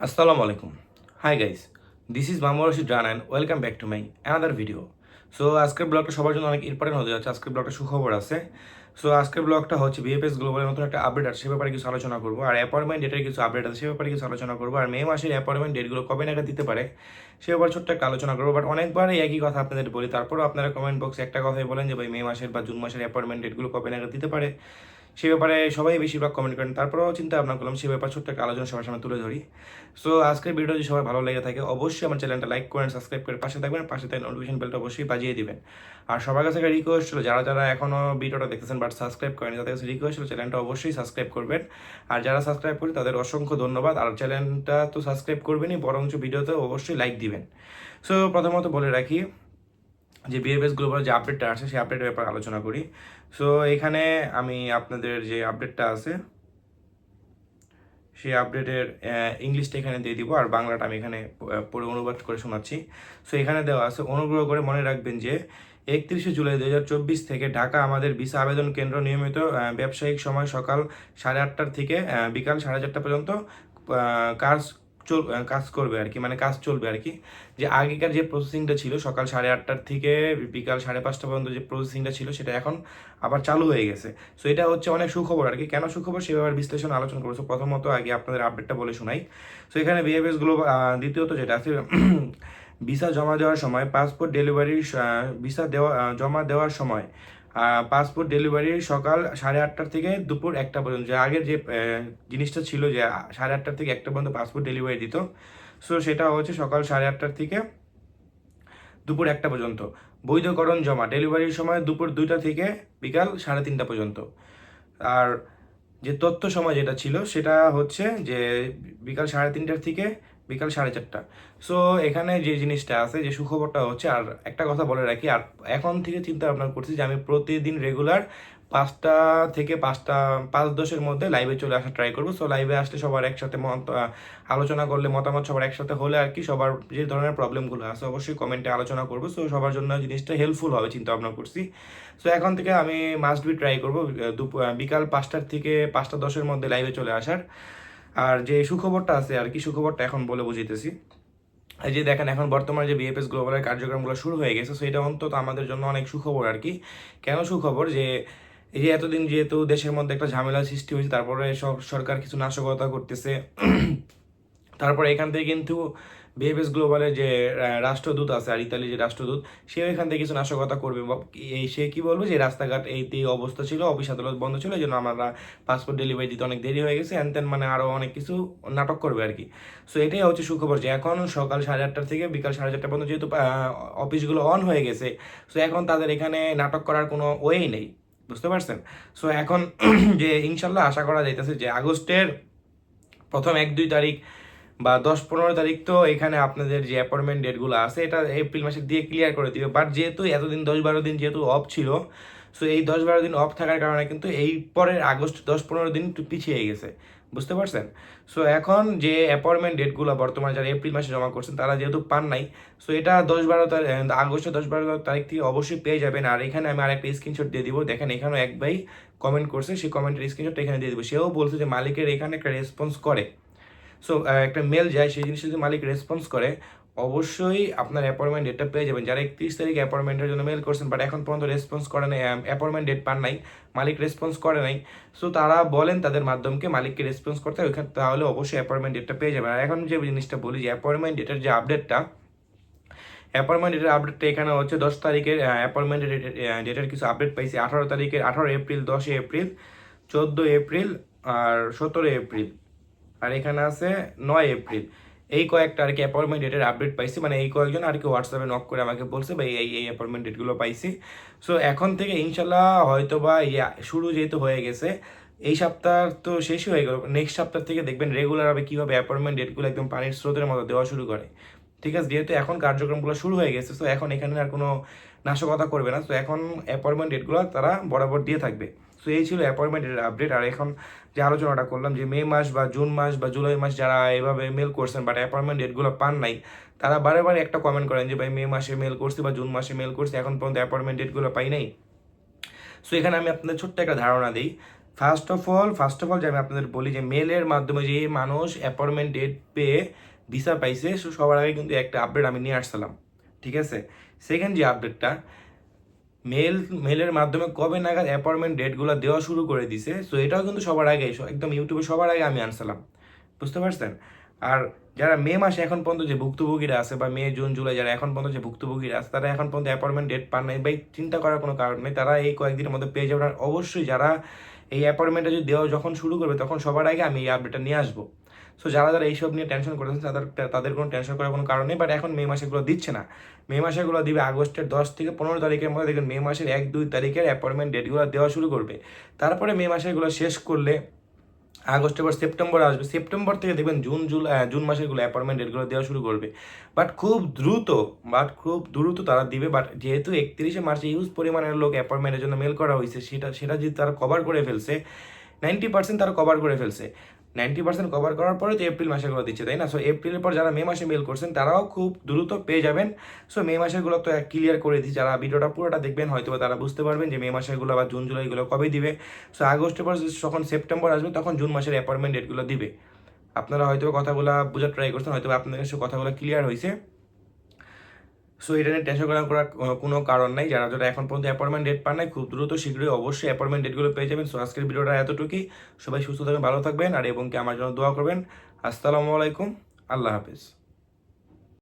আসসালামু আলাইকুম high guys this is Mamur Rashid run and welcome back to my another video so আজকের ব্লগটা সবার জন্য অনেক ইম্পর্টেন্ট হতে যাচ্ছে। আজকের ব্লগটা সুখবর আছে। সো আজকের ব্লগটা হচ্ছে বিএফএস গ্লোবালের নতুন একটা আপডেট আছে, সে ব্যাপারে কিছু আলোচনা করব। আর অ্যাপয়েন্টমেন্ট ডেটের কিছু আপডেট আছে, সে ব্যাপারে কিছু আলোচনা করব। আর মে মাসের অ্যাপয়েন্টমেন্ট ডেটগুলো কবে নাগাদ দিতে পারে, সে ব্যাপারে ছোট্ট একটা আলোচনা করব। বাট অনেকবার এই একই কথা আপনাদের বলি। তারপরও আপনারা কমেন্ট বক্সে একটা কথাই বলেন যে, ভাই, মে মাসের বা জুন মাসের অ্যাপয়েন্টমেন্ট ডেটগুলো কবে নাগাদ দিতে পারে। সে ব্যাপারে সবাই বেশিরভাগ কমেন্ট করেন। তারপরেও চিন্তা ভাবনা করলাম সে ব্যাপারে ছোট্ট একটা আলোচনা সবার সামনে তুলে ধরি। সো আজকের ভিডিও যদি সবার ভালো লেগে থাকে, অবশ্যই আমার চ্যানেলটা লাইক করেন সাবস্ক্রাইব করে পাশে থাকবেন, পাশে থাকলে নোটিফিকেশন বেলটা অবশ্যই বাজিয়ে দিবেন। আর সবার কাছে একটা রিকোয়েস্ট ছিল, যারা যারা এখনও ভিডিওটা দেখতেছেন বাট সাবস্ক্রাইব করেন তাদের কাছে রিকোয়েস্ট ছিল, চ্যানেলটা অবশ্যই সাবস্ক্রাইব করবেন। আর যারা সাবস্ক্রাইব করি তাদের অসংখ্য ধন্যবাদ। আর চ্যানেলটা তো সাবস্ক্রাইব করবেনই, বরঞ্চ ভিডিওতে অবশ্যই লাইক দিবেন। সো প্রথমত বলে রাখি যে বিএফএস গ্লোবাল যে আপডেটটা আছে সেই আপডেটের ব্যাপারে আলোচনা করি। সো এখানে আমি আপনাদের যে আপডেটটা আছে, সেই আপডেটের ইংলিশটা এখানে দিয়ে দিব, আর বাংলাটা আমি এখানে পড়ে অনুবাদ করে শোনাচ্ছি। সো এখানে দেওয়া আছে, অনুগ্রহ করে মনে রাখবেন যে একত্রিশে জুলাই দু হাজার চব্বিশ থেকে ঢাকা আমাদের ভিসা আবেদন কেন্দ্র নিয়মিত ব্যবসায়িক সময় সকাল সাড়ে আটটার থেকে বিকাল সাড়ে চারটা পর্যন্ত কাজ চল কাজ করবে আর কি মানে কাজ চলবে আর কি। যে আগেকার যে প্রসেসিংটা ছিল, সকাল সাড়ে আটটার থেকে বিকাল সাড়ে পাঁচটা পর্যন্ত যে প্রসেসিংটা ছিল, সেটা এখন আবার চালু হয়ে গেছে। সো এটা হচ্ছে অনেক সুখবর আর কি। কেন সুখবর? সে ব্যাপারে বিশ্লেষণ আলোচনা করব। প্রথমত আগে আপনাদের আপডেটটা বলে শোনাই। সো এখানে বিএফএসগুলো দ্বিতীয়ত যেটা আছে, ভিসা জমা দেওয়ার সময় পাসপোর্ট ডেলিভারির ভিসা দেওয়া জমা দেওয়ার সময় পাসপোর্ট ডেলিভারি সকাল সাড়ে আটটার থেকে দুপুর একটা পর্যন্ত। যে আগের যে জিনিসটা ছিল যে সাড়ে আটটার থেকে একটা পর্যন্ত পাসপোর্ট ডেলিভারি দিত। সো সেটা হচ্ছে সকাল সাড়ে আটটার থেকে দুপুর একটা পর্যন্ত। বৈধকরণ জমা ডেলিভারির সময় দুপুর দুইটা থেকে বিকাল সাড়ে তিনটা পর্যন্ত। আর যে তথ্য সময় যেটা ছিল, সেটা হচ্ছে যে, বিকাল সাড়ে তিনটার থেকে বিকাল সাড়ে চারটা। সো এখানে যে জিনিসটা আছে, যে সুখবরটা হচ্ছে, আর একটা কথা বলে রাখি, আর এখন থেকে চিন্তা ভাবনা করছি যে আমি প্রতিদিন রেগুলার পাঁচটা থেকে পাঁচটা, পাঁচ দশের মধ্যে লাইভে চলে আসা ট্রাই করব। সো লাইভে আসলে সবার একসাথে মত আলোচনা করলে, মতামত সবার একসাথে হলে আর কি সবার যে ধরনের প্রবলেমগুলো আছে, অবশ্যই কমেন্টে আলোচনা করব। সো সবার জন্য জিনিসটা হেল্পফুল হবে চিন্তা ভাবনা করছি। সো এখন থেকে আমি মাস্ট বি ট্রাই করব দুপুর বিকাল পাঁচটার থেকে পাঁচটা দশের মধ্যে লাইভে চলে আসার। আর যে সুখবরটা আছে আর কি সুখবরটা এখন বলে বুঝিতেছি এই যে দেখেন, এখন বর্তমানে যে বিএফএস গ্লোবালের কার্যক্রমগুলো শুরু হয়ে গেছে সেটা অন্তত আমাদের জন্য অনেক সুখবর আর কি। কেন সুখবর? যে এই যে এতদিন যেহেতু দেশের মধ্যে একটা ঝামেলা সৃষ্টি হয়েছে, তারপরে সরকার কিছু নাশকতা করতেছে। তারপরে এখান থেকে কিন্তু বিএফএস গ্লোবালের যে রাষ্ট্রদূত আছে, আর ইতালি যে রাষ্ট্রদূত সেও এখান থেকে কিছু নাশকতা করবে। এই সে কি বলবে যে, রাস্তাঘাট এই অবস্থা ছিল, অফিস আদালত বন্ধ ছিল এই জন্য আমরা পাসপোর্ট ডেলিভারি দিতে অনেক দেরি হয়ে গেছে অ্যান্ড তেন মানে আরও অনেক কিছু নাটক করবে আর কি। সো এটাই হচ্ছে সুখবর যে, এখন সকাল সাড়ে আটটার থেকে বিকাল সাড়ে চারটা পর্যন্ত যেহেতু অফিসগুলো অন হয়ে গেছে সো এখন তাদের এখানে নাটক করার কোনো ওয়েই নেই, বুঝতে পারছেন? সো এখন যে, ইনশাল্লাহ আশা করা যাইতেছে যে, আগস্টের প্রথম এক দুই তারিখ বা দশ পনেরো তারিখ তো এখানে আপনাদের যে অ্যাপয়েন্টমেন্ট ডেটগুলো আছে, এটা এপ্রিল মাসে দিয়ে ক্লিয়ার করে দিবে। বাট যেহেতু এতদিন দশ বারো দিন যেহেতু অফ ছিল সো এই দশ বারো দিন অফ থাকার কারণে কিন্তু এই পরের আগস্ট দশ পনেরো দিন একটু পিছিয়ে গেছে। বুঝতে পারছেন? সো এখন যে অ্যাপয়েন্টমেন্ট ডেটগুলো বর্তমানে যারা এপ্রিল মাসে জমা করছেন, তারা যেহেতু পান নাই সো এটা দশ বারো তারিখ আগস্টের দশ বারো তারিখ থেকে অবশ্যই পেয়ে যাবেন। আর এখানে আমি আরেকটা স্ক্রিনশট দিয়ে দিব। দেখেন এখানেও এক ভাই কমেন্ট করছে, সেই কমেন্টের স্ক্রিনশটটা এখানে দিয়ে দিব। সেও বলছে যে মালিকের এখানে একটা রেসপন্স করে। সো একটা মেল যায়, সেই জিনিসটা যদি মালিক রেসপন্স করে, অবশ্যই আপনার অ্যাপয়েন্টমেন্ট ডেটটা পেয়ে যাবেন। যারা একত্রিশ তারিখ অ্যাপয়েন্টমেন্টের জন্য মেল করছেন বাট এখন পর্যন্ত রেসপন্স করে নাই অ্যাপয়েন্টমেন্ট ডেট পান নাই, মালিক রেসপন্স করে নাই সো তারা বলেন তাদের মাধ্যমকে মালিককে রেসপন্স করতে ওইখানে তাহলে অবশ্যই অ্যাপয়েন্টমেন্ট ডেটটা পেয়ে যাবেন। আর এখন যে জিনিসটা বলি যে অ্যাপয়েন্টমেন্ট ডেটের যে আপডেটটা অ্যাপয়েন্টমেন্ট ডেটের আপডেটটা এখানে হচ্ছে দশ তারিখের অ্যাপয়েন্টমেন্ট ডেটের কিছু আপডেট পাইছি। আঠারো তারিখের, আঠারো এপ্রিল, দশই এপ্রিল চোদ্দ এপ্রিল আর সতেরো এপ্রিল। আর এখানে আছে নয় এপ্রিল। এই কয়েকটা আর কি অ্যাপয়েন্টমেন্ট ডেটের আপডেট পাইছি মানে এই কয়েকজন আর কি হোয়াটসঅ্যাপে নক করে আমাকে বলছে, ভাই, এই এই অ্যাপয়েন্টমেন্ট ডেটগুলো পাইছি। সো এখন থেকে ইনশাল্লাহ হয়তো বা শুরু যেহেতু হয়ে গেছে, এই সপ্তাহ তো শেষই হয়ে গেল। নেক্সট সপ্তাহ থেকে দেখবেন রেগুলার হবে কীভাবে অ্যাপয়েন্টমেন্ট ডেটগুলো একদম পানির স্রোতের মতো দেওয়া শুরু করে। ঠিক আছে, যেহেতু এখন কার্যক্রমগুলো শুরু হয়ে গেছে তো এখন এখানে আর কোনো নাশকতা করবে না। তো এখন অ্যাপয়েন্টমেন্ট ডেটগুলো তারা বরাবর দিয়ে থাকবে। সো এই ছিল অ্যাপয়েন্টমেন্ট ডেটের আপডেট আর এখন যে আলোচনাটা করলাম যে মে মাস বা জুন মাস বা জুলাই মাস যারা এভাবে মেল করছেন বাট অ্যাপয়েন্টমেন্ট ডেটগুলো পান নাই, তারা বারে বারে একটা কমেন্ট করেন যে, ভাই, মে মাসে মেল করছি বা জুন মাসে মেল করছি, এখন পর্যন্ত অ্যাপয়েন্টমেন্ট ডেটগুলো পাই নাই। সো এখানে আমি আপনাদের ছোট্ট একটা ধারণা দিই। First of all first of all যে আমি আপনাদের বলি যে মেলের মাধ্যমে যে মানুষ অ্যাপয়েন্টমেন্ট ডেট পেয়ে ভিসা পাইছে, সো সবার আগে কিন্তু একটা আপডেট আমি নিয়ে আসছিলাম। ঠিক আছে? সেকেন্ড যে আপডেটটা মেল মেলের মাধ্যমে কবে নাগাদ অ্যাপয়েন্টমেন্ট ডেটগুলো দেওয়া শুরু করে দিছে সো এটাও কিন্তু সবার আগে একদম ইউটিউবে সবার আগে আমি আনছিলাম। বুঝতে পারছেন? আর যারা মে মাসে এখন পর্যন্ত যে ভুক্তভোগীরা আছে বা মে, জুন, জুলাই যারা এখন পর্যন্ত যে ভুক্তভোগীরা আছে, তারা এখন পর্যন্ত অ্যাপয়েন্টমেন্ট ডেট পান নাই। বা এই চিন্তা করার কোনো কারণ নেই, তারা এই কয়েকদিনের মধ্যে পেয়ে যাবেন। অবশ্যই যারা এই অ্যাপয়েন্টমেন্টটা যদি দেওয়া যখন শুরু করবে, তখন সবার আগে আমি এই আপডেটটা নিয়ে আসব। সো যারা যারা এইসব নিয়ে টেনশন করেছেন, তাদের তাদের কোনো টেনশন করার কোনো কারণ নেই বাট এখন মে মাসেগুলো দিচ্ছে না। মে মাসেগুলো দিবে আগস্টের দশ থেকে পনেরো তারিখের মধ্যে। দেখবেন মে মাসের এক, দুই তারিখের অ্যাপয়েন্টমেন্ট ডেটগুলো দেওয়া শুরু করবে। তারপরে মে মাসেগুলো শেষ করলে আগস্ট এবার সেপ্টেম্বর আসবে। সেপ্টেম্বর থেকে দেখবেন জুন জুলাই জুন মাসেরগুলো অ্যাপয়েন্টমেন্ট ডেটগুলো দেওয়া শুরু করবে। বাট খুব দ্রুত বাট খুব দ্রুত তারা দিবে। বাট যেহেতু একত্রিশে মার্চে ইউজ পরিমাণের লোক অ্যাপয়েন্টমেন্টের জন্য মেল করা হয়েছে, সেটা সেটা যদি তারা কভার করে ফেলছে নাইনটি পার্সেন্ট তারা কভার করে ফেলছে। নাইনটি পার্সেন্ট কভার করার পরে তো এপ্রিল মাসেগুলো দিচ্ছে, তাই না? সো এপ্রিলের পর যারা মে মাসে মেল করছেন, তারাও খুব দ্রুত পেয়ে যাবেন। সো মে মাসেগুলো তো ক্লিয়ার করে দিচ্ছি যারা ভিডিওটা পুরোটা দেখবেন হয়তো তারা বুঝতে পারবেন যে মে মাসেরগুলো বা জুন জুলাইগুলো কবে দিবে। সো আগস্টের পর যখন সেপ্টেম্বর আসবে, তখন জুন মাসের অ্যাপয়েন্টমেন্ট ডেটগুলো দিবে। আপনারা হয়তো কথাগুলো বোঝার ট্রাই করছেন হয়তো আপনাদের সব কথাগুলো ক্লিয়ার হয়েছে সো এটা নিয়ে টেনশন করার কোনো কারণ নাই। যারা যারা এখন পর্যন্ত অ্যাপয়েন্টমেন্ট ডেট পান নাই, খুব দ্রুত, শীঘ্রই অবশ্যই অ্যাপয়েন্টমেন্ট ডেটগুলো পেয়ে যাবেন। সো আজকের ভিডিওটা এতটুকুই। সবাই সুস্থ থাকবেন, ভালো থাকবেন, আর এবং কি আমার জন্য দোয়া করবেন। আসসালামু আলাইকুম। আল্লাহ হাফিজ।